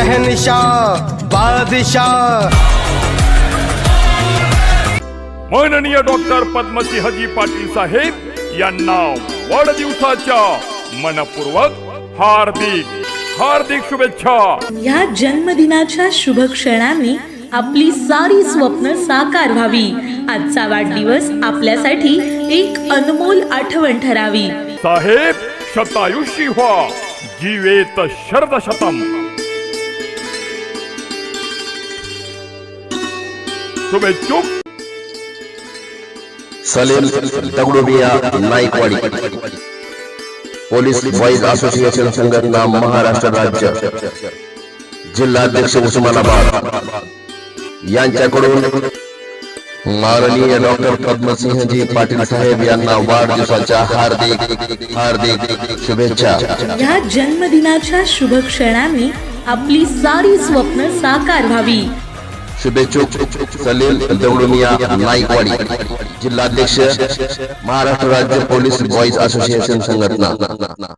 शहनशाह बादशाह माननीय डॉक्टर पद्मसिंहजी पाटील साहेब यांना वाढदिवसाच्या मनपूर्वक हार्दिक हार्दिक शुभेच्छा। या जन्मदिनाच्या शुभ क्षणांनी आपली सारी स्वप्न साकार व्हावी. आजचा वाढदिवस आपल्यासाठी एक अनमोल आठवण ठरावी. साहेब शतायुषी व्हा जीवेत शरद शतम शुभेच्छुक Salim Dagdubiya Naikwadi police boys association संघटना महाराष्ट्र राज्य जिल्हाध्यक्ष उस्मानाबाद यांच्याकडून माननीय डॉक्टर पद्मसिंहजी पाटील साहेब यांना वाढदिवसाच्या हार्दिक हार्दिक शुभेच्छा या जन्मदिनाच्या शुभ क्षणांनी आपली सारी स्वप्न साकार व्हावी. शुभेच्छुक सलीम दगडूमिया नाईकवाडी जिल्हाध्यक्ष महाराष्ट्र राज्य पोलीस बॉईज असोसिएशन संघटना.